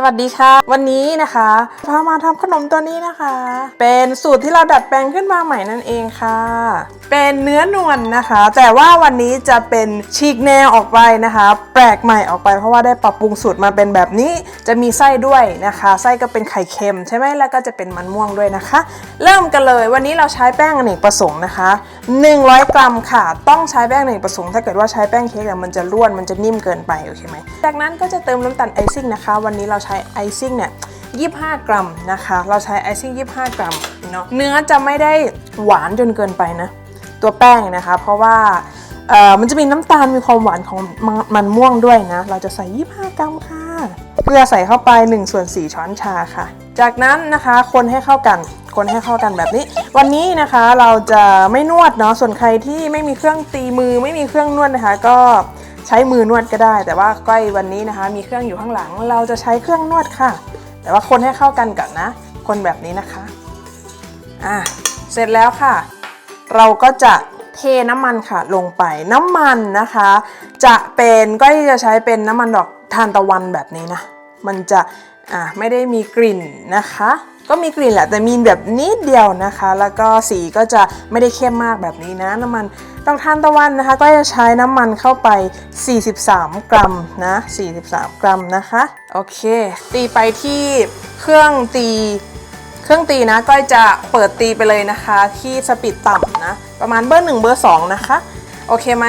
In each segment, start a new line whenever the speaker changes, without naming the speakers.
สวัสดีค่ะ วันนี้นะคะพามาทำขนมตัวนี้นะคะ เป็นสูตรที่เราดัดแปลงขึ้นมาใหม่นั่นเองค่ะ เป็นเนื้อนวลนะคะ แต่ว่าวันนี้จะเป็นฉีกแนวออกไปนะคะ แปลกใหม่ออกไปเพราะว่าได้ปรับปรุงสูตรมาเป็นแบบนี้จะมีไส้ด้วยนะคะ ไส้ก็เป็นไข่เค็มใช่ไหมแล้วก็จะเป็นมันม่วงด้วยนะคะ เริ่มกันเลยวันนี้เราใช้แป้งอเนกประสงค์นะคะ 100 กรัมค่ะ ต้องใช้แป้งอเนกประสงค์ถ้าเกิดว่าใช้แป้งเค้กเนี่ยมันจะร่วนมันจะนิ่มเกินไปโอเคไหมจากนั้นก็จะเติมน้ำตาลไอซิ่งนะคะ วันนี้เราใช้ไอซิ่งเนี่ย25 กรัมนะคะ เราใช้ไอซิ่ง 25 กรัมเนาะเนื้อจะไม่ได้หวานจนเกินไปนะ ตัวแป้งนะคะ เพราะว่ามันจะมีน้ำตาลมีความหวานของมันมันม่วงด้วยนะ เราจะใส่ 25 กรัมค่ะ เกลือใส่เข้าไป1ส่วน4ช้อนชาค่ะ จากนั้นนะคะคนให้เข้ากัน คนให้เข้ากันแบบนี้ วันนี้นะคะเราจะไม่นวดเนาะ ส่วนใครที่ไม่มีเครื่องตีมือไม่มีเครื่องนวดนะคะ ก็ ใช้มือนวดก็ได้ แต่ว่าก้อยวันนี้นะคะ มีเครื่องอยู่ข้างหลัง เราจะใช้เครื่องนวดค่ะ แต่ว่าคนให้เข้ากันก่อนนะ คนแบบนี้นะคะอะเสร็จแล้วค่ะ เราก็จะเทน้ำมันค่ะลงไปน้ำมันนะคะ จะเป็นก็จะใช้เป็นน้ำมันดอกทานตะวันแบบนี้นะ มันจะอะไม่ได้มีกลิ่นนะคะ ก็มีกลิ่นแหละแต่มีแบบนิดเดียวนะคะ แล้วก็สีก็จะไม่ได้เข้มมากแบบนี้นะน้ำมันดอกทานตะวันนะคะ ก็จะใช้น้ำมันเข้าไป 43 กรัมนะ 43 กรัมนะคะ โอเค ตีไปที่เครื่องตีเครื่องตีนะก็จะเปิดตีไปเลยนะคะ ที่สปีดต่ำนะ ประมาณเบอร์1เบอร์2นะคะ โอเคไหม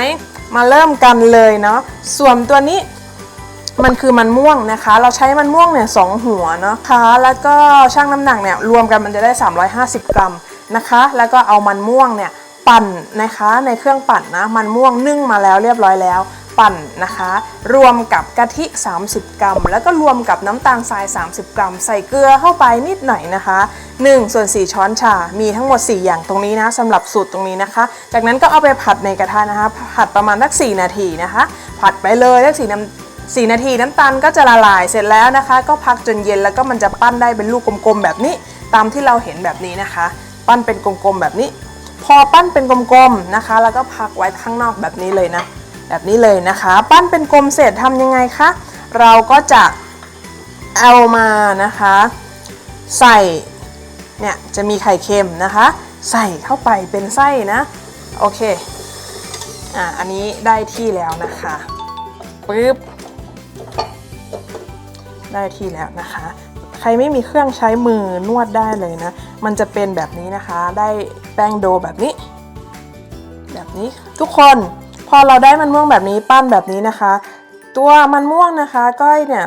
มาเริ่มกันเลยเนาะส่วนตัวนี้ มันคือมันม่วงนะคะ เราใช้มันม่วงเนี่ยสองหัวเนาะคะ แล้วก็ช่างน้ำหนักเนี่ยรวมกันมันจะได้ 350 กรัมนะคะ แล้วก็เอามันม่วงเนี่ยปั่นนะคะในเครื่องปั่นนะ มันม่วงนึ่งมาแล้วเรียบร้อยแล้ว ปั่นนะคะ รวมกับกะทิ 30 กรัม แล้วก็รวมกับน้ำตาลทราย 30 กรัม ใส่เกลือเข้าไปนิดหน่อยนะคะ1ส่วน4ช้อนชา มีทั้งหมด 4 อย่างตรงนี้นะสำหรับสูตรตรงนี้นะคะ จากนั้นก็เอาไปผัดในกระทะนะคะ ผัดประมาณสัก4นาทีนะคะ ผัดไปเลยสัก4น้ำ 4 นาทีน้ำตาลก็จะละลายเสร็จแล้วนะคะ ก็พักจนเย็นแล้วก็มันจะปั้นได้เป็นลูกกลมๆแบบนี้ ตามที่เราเห็นแบบนี้นะคะ ปั้นเป็นกลมๆแบบนี้ พอปั้นเป็นกลมๆนะคะ แล้วก็พักไว้ข้างนอกแบบนี้เลยนะ แบบนี้เลยนะคะ ปั้นเป็นกลมเสร็จทำยังไงคะเราก็จะเอามานะคะ ใส่เนี่ยจะมีไข่เค็มนะคะ ใส่เข้าไปเป็นไส้นะโอเคอะอันนี้ได้ที่แล้วนะคะปึ๊บ ได้ที่แล้วนะคะ ใครไม่มีเครื่องใช้มือนวดได้เลยนะ มันจะเป็นแบบนี้นะคะ ได้แป้งโดแบบนี้ แบบนี้ทุกคนพอเราได้มันม่วงแบบนี้ปั้นแบบนี้นะคะ ตัวมันม่วงนะคะก้อยเนี่ย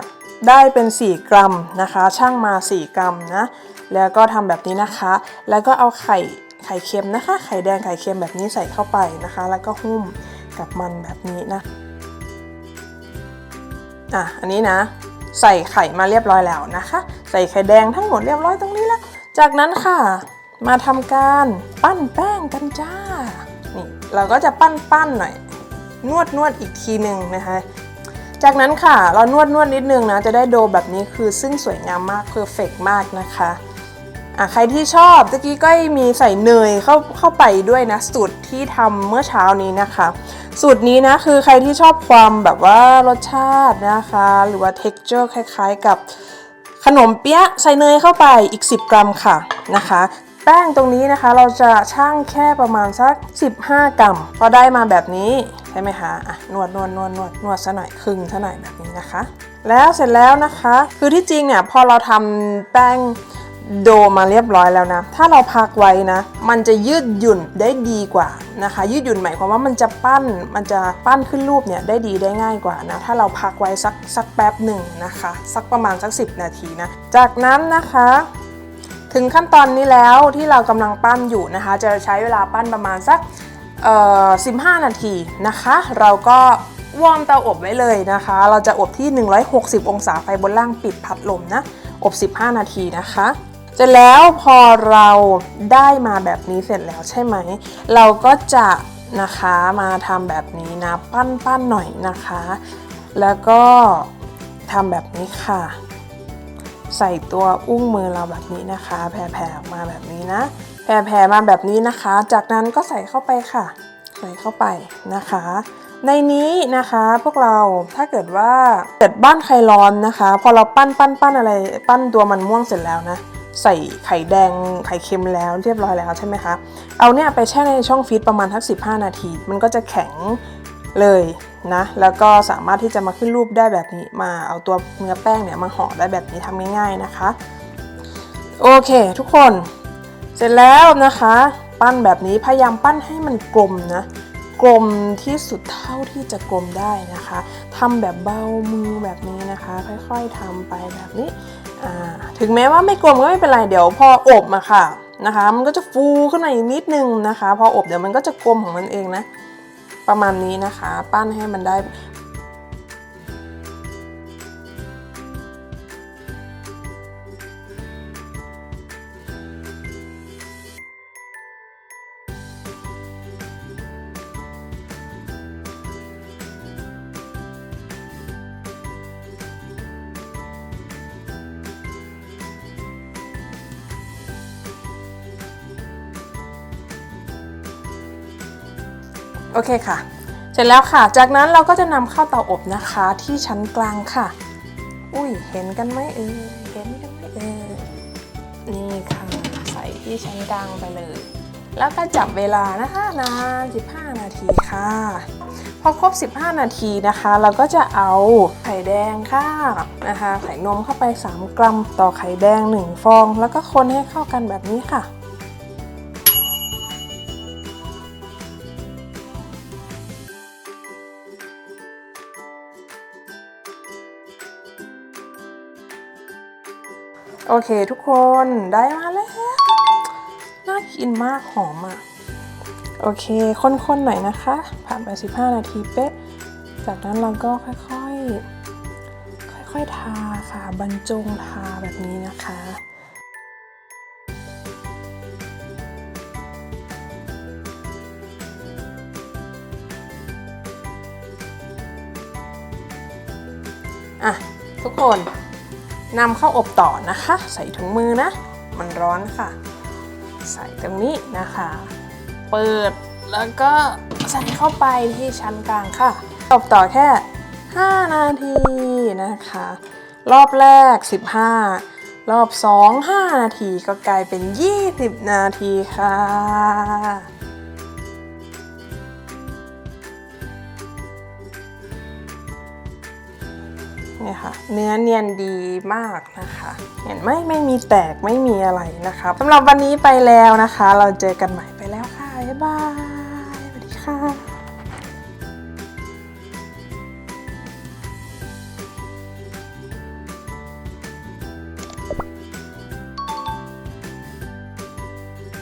ได้เป็น 4 กรัมนะคะ ช่างมา 4 กรัมนะ แล้วก็ทำแบบนี้นะคะ แล้วก็เอาไข่ไข่เค็มนะคะ ไข่แดงไข่เค็มแบบนี้ใส่เข้าไปนะคะ แล้วก็หุ้มกับมันแบบนี้นะ อะ อันนี้นะ ใส่ไข่มาเรียบร้อยแล้วนะคะ ใส่ไข่แดงทั้งหมดเรียบร้อยตรงนี้แล้ว จากนั้นค่ะ มาทำการปั้นแป้งกันจ้า นี่เราก็จะปั้นปั้นหน่อย นวดนวดอีกทีหนึ่งนะคะ จากนั้นค่ะเรานวดนวดนิดนึงนะจะได้โดแบบนี้คือซึ่งสวยงามมากเพอร์เฟกมากนะคะ อะใครที่ชอบตะกี้ก็มีใส่เนยเข้าเข้าไปด้วยนะสูตรที่ทำเมื่อเช้านี้นะคะ สูตรนี้นะคือใครที่ชอบความแบบว่ารสชาตินะคะ หรือว่า texture คล้ายๆ กับขนมเปี๊ยะใส่เนยเข้าไปอีก 10 กรัมค่ะนะคะแป้งตรงนี้นะคะเราจะช่างแค่ประมาณสัก 15 กรัมพอได้มาแบบนี้ใช่ไหมคะอะนวดนวดนวดนวดนวดซะหน่อยครึ่งซะหน่อยแบบนี้นะคะ แล้วเสร็จแล้วนะคะ คือที่จริงเนี่ยพอเราทำแป้ง โดมาเรียบร้อยแล้วนะ ถ้าเราพักไว้นะ มันจะยืดหยุ่นได้ดีกว่านะคะ ยืดหยุ่นหมายความว่ามันจะปั้น มันจะปั้นขึ้นรูปเนี่ยได้ดีได้ง่ายกว่านะ ถ้าเราพักไว้สักสักแป๊บหนึ่งนะคะ สักประมาณสัก 10 นาทีนะ จากนั้นนะคะถึงขั้นตอนนี้แล้วที่เรากำลังปั้นอยู่นะคะ จะใช้เวลาปั้นประมาณสักเอ่อ15นาทีนะคะ เราก็วอร์มเตาอบไว้เลยนะคะ เราจะอบที่ 160 องศาไฟบนล่างปิดพัดลมนะ อบ 15 นาทีนะคะ เสร็จแล้วพอเราได้มาแบบนี้เสร็จแล้วใช่ไหม เราก็จะนะคะมาทำแบบนี้นะปั้นปั้นหน่อยนะคะ แล้วก็ทำแบบนี้ค่ะ ใส่ตัวอุ้งมือเราแบบนี้นะคะ แผ่ๆออกมาแบบนี้นะ แผ่ๆมาแบบนี้นะคะ จากนั้นก็ใส่เข้าไปค่ะ ใส่เข้าไปนะคะ ในนี้นะคะพวกเราถ้าเกิดว่าเกิดบ้านใครร้อนนะคะ พอเราปั้นปั้นปั้นอะไร ปั้นตัวมันม่วงเสร็จแล้วนะ ใส่ไข่แดงไข่เค็มแล้วเรียบร้อยแล้วใช่ไหมคะ เอาเนี่ยไปแช่ในช่องฟรีซประมาณทัก 15 นาที มันก็จะแข็งเลยนะ แล้วก็สามารถที่จะมาขึ้นรูปได้แบบนี้มาเอาตัวเนื้อแป้งเนี่ยมาห่อได้แบบนี้ทำง่ายๆนะคะ โอเค ทุกคนเสร็จแล้วนะคะ ปั้นแบบนี้พยายามปั้นให้มันกลมนะกลมที่สุดเท่าที่จะกลมได้นะคะทำแบบเบามือแบบนี้นะคะ ค่อยๆทำไปแบบนี้ ถึงแม้ว่าไม่กลมก็ไม่เป็นไรเดี๋ยวพออบมาค่ะนะคะ มันก็จะฟูขึ้นมาอีกนิดนึงนะคะ พออบเดี๋ยวมันก็จะกลมของมันเองนะ ประมาณนี้นะคะ ปั้นให้มันได้ โอเคค่ะ เสร็จแล้วค่ะ จากนั้นเราก็จะนำเข้าเตาอบนะคะที่ชั้นกลางค่ะ อุ้ยเห็นกันไหมเออเห็นกันไหมเออนี่ค่ะ ใส่ที่ชั้นกลางไปเลย แล้วก็จับเวลานะคะนาน15 นาทีค่ะ พอครบ 15 นาทีนะคะ เราก็จะเอาไข่แดงค่ะนะคะใส่นมเข้าไป 3 กรัม ต่อไข่แดง 1 ฟอง แล้วก็คนให้เข้ากันแบบนี้ค่ะ โอเคทุกคนได้มาแล้ว น่ากินมากหอมอะ โอเคคนๆหน่อยนะคะ ผ่านไป 15 นาทีเป๊ะ จากนั้นเราก็ค่อยๆ ค่อยๆ ทาค่ะบรรจงทาแบบนี้นะคะอะทุกคน นำเข้าอบต่อนะคะ ใส่ถุงมือนะ มันร้อนค่ะ ใส่ตรงนี้นะคะ เปิดแล้วก็ใส่เข้าไปที่ชั้นกลางค่ะ อบต่อแค่ 5 นาทีนะคะ รอบแรก 15 รอบ 2 5 นาทีก็กลายเป็น 20 นาทีค่ะ เนี่ยค่ะ เนื้อเนียนดีมากนะคะ เห็นไหมไม่มีแตกไม่มีอะไรนะคะสำหรับวันนี้ไปแล้วนะคะ เราเจอกันใหม่ไปแล้วค่ะ บ๊ายบายสวัสดีค่ะ